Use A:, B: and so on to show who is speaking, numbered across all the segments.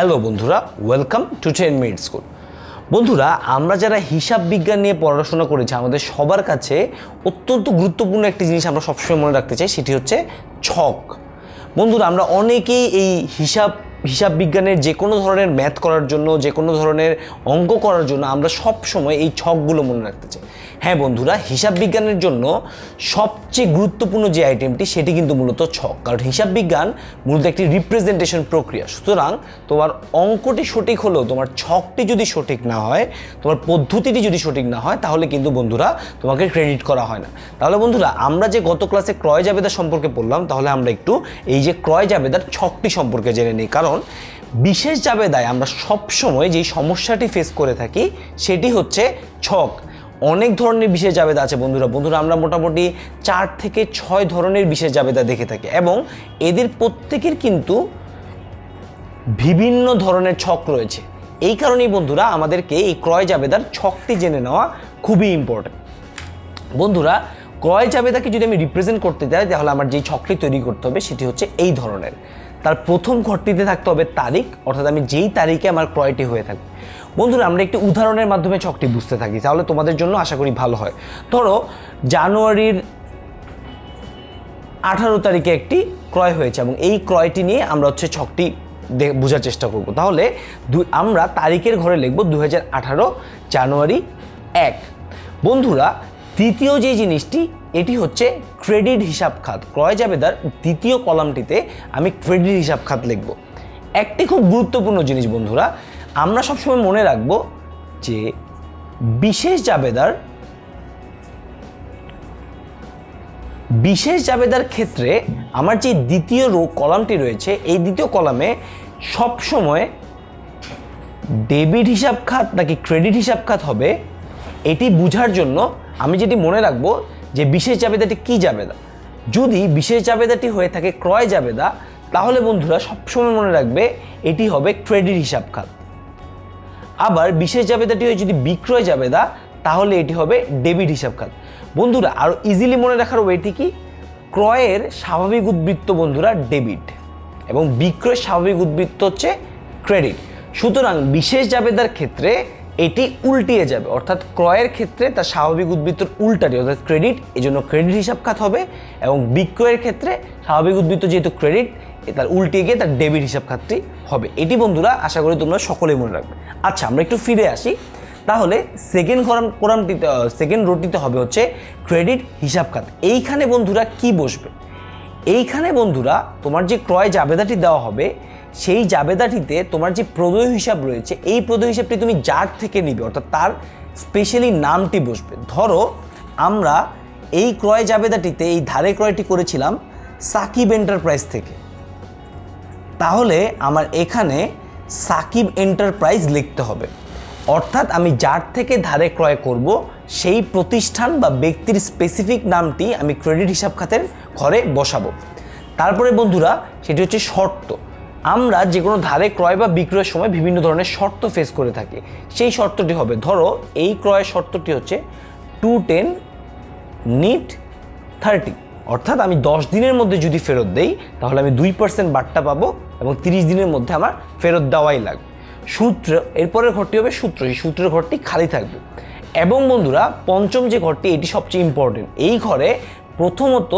A: Hello বন্ধুরা welcome to ten minute school বন্ধুরা, আমরা যারা হিসাব বিজ্ঞান নিয়ে পড়াশোনা করেছি, আমাদের সবার কাছে অত্যন্ত গুরুত্বপূর্ণ একটি জিনিস আমরা সবসময় মনে রাখতে চাই, সেটি হচ্ছে ছক। বন্ধুরা, আমরা অনেকেই এই হিসাব হিসাব বিজ্ঞানের যে কোনো ধরনের ম্যাথ করার জন্য, যে কোনো ধরনের অঙ্ক করার জন্য আমরা সব সময় এই ছকগুলো মনে রাখতে চাই। হ্যাঁ বন্ধুরা, হিসাব বিজ্ঞানের জন্য সবচেয়ে গুরুত্বপূর্ণ যে আইটেমটি সেটি কিন্তু মূলত ছক। কারণ হিসাব বিজ্ঞান মূলত একটি রিপ্রেজেন্টেশন প্রক্রিয়া। সুতরাং তোমার অঙ্কটি সঠিক হলেও, তোমার ছকটি যদি সঠিক না হয়, তোমার পদ্ধতিটি যদি সঠিক না হয়, তাহলে কিন্তু বন্ধুরা তোমাকে ক্রেডিট করা হয় না। তাহলে বন্ধুরা, আমরা যে গত ক্লাসে ক্রয় জাবেদা সম্পর্কে পড়লাম তাহলে আমরা একটু এই যে ক্রয় জাবেদার ছকটি সম্পর্কে জেনে নিই। কারণ বিশেষ জাবেদায় আমরা সবসময় যেই সমস্যাটি ফেস করে থাকি, সেটি হচ্ছে ছক। অনেক ধরনের বিশেষ জাবেদা আছে বন্ধুরা। বন্ধুরা, আমরা মোটামুটি চার থেকে ছয় ধরনের বিশেষ জাবেদা দেখে থাকি এবং এদের প্রত্যেকের কিন্তু বিভিন্ন ধরনের ছক রয়েছে। এই কারণেই বন্ধুরা, আমাদেরকে এই ক্রয় জাবেদার ছকটি জেনে নেওয়া খুবই ইম্পর্টেন্ট বন্ধুরা, ক্রয় জাবেদাকে যদি আমি রিপ্রেজেন্ট করতে যাই, তাহলে আমার যেই ছকটি তৈরি করতে হবে, সেটি হচ্ছে এই ধরনের। তার প্রথম ঘরটিতে থাকতে হবে তারিখ, অর্থাৎ আমি যেই তারিখে আমার ক্রয়টি হয়ে থাকবে। বন্ধুরা, আমরা একটি উদাহরণের মাধ্যমে ছকটি বুঝতে থাকি, তাহলে তোমাদের জন্য আশা করি ভালো হয়। ধরো, জানুয়ারির আঠারো তারিখে একটি ক্রয় হয়েছে এবং এই ক্রয়টি নিয়ে আমরা হচ্ছে ছকটি বোঝার চেষ্টা করব। তাহলে আমরা তারিখের ঘরে লিখব দু হাজার আঠারো জানুয়ারি এক। বন্ধুরা তৃতীয় যে জিনিসটি, এটি হচ্ছে ক্রেডিট হিসাব খাত। ক্রয় জাবেদার দ্বিতীয় কলামটিতে আমি ক্রেডিট হিসাব খাত লিখব। একটি খুব গুরুত্বপূর্ণ জিনিস বন্ধুরা, আমরা সবসময় মনে রাখব যে বিশেষ জাবেদার বিশেষ জাবেদার ক্ষেত্রে আমার যে দ্বিতীয় রো কলামটি রয়েছে, এই দ্বিতীয় কলামে সবসময় ডেবিট হিসাব খাত নাকি ক্রেডিট হিসাব খাত হবে, এটি বোঝার জন্য আমি যেটি মনে রাখব যে বিশেষ জাবেদাটি কি জাবেদা? যদি বিশেষ জাবেদাটি হয়ে থাকে ক্রয় জাবেদা, তাহলে বন্ধুরা সবসময় মনে রাখবে এটি হবে ক্রেডিট হিসাব খাত। আবার বিশেষ জাবেদাটি হয়ে যদি বিক্রয় জাবেদা, তাহলে এটি হবে ডেবিট হিসাব খাত। বন্ধুরা আরও ইজিলি মনে রাখার ওয়েটি কি? ক্রয়ের স্বাভাবিক উদ্বৃত্ত বন্ধুরা ডেবিট এবং বিক্রয়ের স্বাভাবিক উদ্বৃত্ত হচ্ছে ক্রেডিট। সুতরাং বিশেষ জাবেদার ক্ষেত্রে এটি উল্টিয়ে যাবে। অর্থাৎ ক্রয়ের ক্ষেত্রে তার স্বাভাবিক উদ্বৃত্তর উল্টাটি অর্থাৎ ক্রেডিট, এই জন্য ক্রেডিট হিসাব খাত হবে এবং বিক্রয়ের ক্ষেত্রে স্বাভাবিক উদ্বৃত্ত যেহেতু ক্রেডিট তার উল্টে গিয়ে তার ডেবিট হিসাব খাতটি হবে। এটি বন্ধুরা, আশা করি তোমরা সকলেই মনে রাখবে। আচ্ছা আমরা একটু ফিরে আসি। তাহলে সেকেন্ড করাম কোরামটিতে সেকেন্ড রোটিতে হবে হচ্ছে ক্রেডিট হিসাব খাত। এইখানে বন্ধুরা কি বসবে? এইখানে বন্ধুরা তোমার যে ক্রয় জাবেদাটি দেওয়া হবে সেই জাবেদাটিতে তোমার যে প্রদেয় হিসাব রয়েছে, এই প্রদেয় হিসাবটি তুমি যার থেকে নিবে, অর্থাৎ তার স্পেশালি নামটি বসবে। ধরো, আমরা এই ক্রয় জাবেদাটিতে, এই ধারে ক্রয়টি করেছিলাম সাকিব এন্টারপ্রাইজ থেকে। তাহলে আমার এখানে সাকিব এন্টারপ্রাইজ লিখতে হবে। অর্থাৎ আমি যার থেকে ধারে ক্রয় করব, সেই প্রতিষ্ঠান বা ব্যক্তির স্পেসিফিক নামটি আমি ক্রেডিট হিসাব খাতের ঘরে বসাবো। তারপরে বন্ধুরা, সেটি হচ্ছে শর্ত। আমরা যে কোনো ধারে ক্রয় বা বিক্রয়ের সময় বিভিন্ন ধরনের শর্ত ফেস করে থাকি। সেই শর্তটি হবে, ধরো এই ক্রয়ের শর্তটি হচ্ছে টু টেন নিট থার্টি অর্থাৎ আমি দশ দিনের মধ্যে যদি ফেরত দেই, তাহলে আমি দুই পার্সেন্ট বাট্টা পাবো এবং তিরিশ দিনের মধ্যে আমার ফেরত দেওয়াই লাগবে। সূত্র, এরপরের ঘরটি হবে সূত্র, এই সূত্রের ঘরটি খালি থাকবে। এবং বন্ধুরা, পঞ্চম যে ঘরটি, এটি সবচেয়ে ইম্পর্টেন্ট এই ঘরে প্রথমত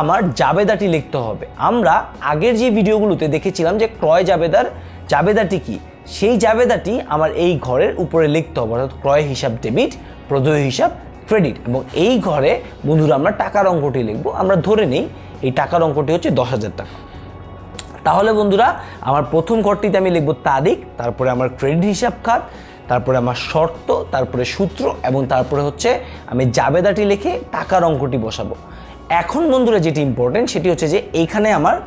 A: আমার জাবেদাটি লিখতে হবে। আমরা আগের যে ভিডিওগুলোতে দেখেছিলাম যে ক্রয় জাবেদার, জাবেদাটি কি? সেই জাবেদাটি আমার এই ঘরের উপরে লিখতে হবে, অর্থাৎ ক্রয় হিসাব ডেবিট প্রদেয় হিসাব, ক্রেডিট। এবং এই ঘরে, বন্ধুরা, আমরা টাকার অঙ্কটি লিখব। আমরা ধরে নিই, এই টাকার অঙ্কটি হচ্ছে দশ হাজার টাকা। তাহলে বন্ধুরা, আমার প্রথম ঘরটিতে আমি লিখব তারিখ, তারপরে আমার ক্রেডিট হিসাব খাত তারপরে আমার শর্ত, তারপরে সূত্র এবং তারপরে হচ্ছে আমি জাবেদাটি লিখে টাকার অঙ্কটি বসাবো। এখন বন্ধুরা যেটি ইম্পর্টেন্ট সেটি হচ্ছে যে এইখানে আমার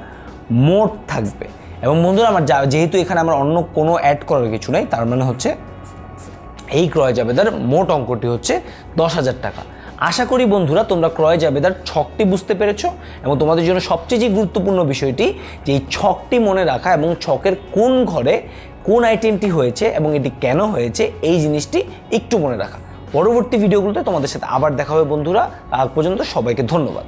A: মোট থাকবে। এবং বন্ধুরা আমার যা- যেহেতু এখানে আমার অন্য কোনো অ্যাড করার কিছু নেই, তার মানে হচ্ছে এই ক্রয় জাবেদার মোট অঙ্কটি হচ্ছে দশ হাজার টাকা। আশা করি বন্ধুরা তোমরা ক্রয় জাবেদার ছকটি বুঝতে পেরেছ এবং তোমাদের জন্য সবচেয়ে যে গুরুত্বপূর্ণ বিষয়টি যে এই ছকটি মনে রাখা এবং ছকের কোন ঘরে কোন আইটেমটি হয়েছে এবং এটি কেন হয়েছে, এই জিনিসটি একটু মনে রাখা। পরবর্তী ভিডিওগুলোতে তোমাদের সাথে আবার দেখা হবে বন্ধুরা। আজ পর্যন্ত সবাইকে ধন্যবাদ।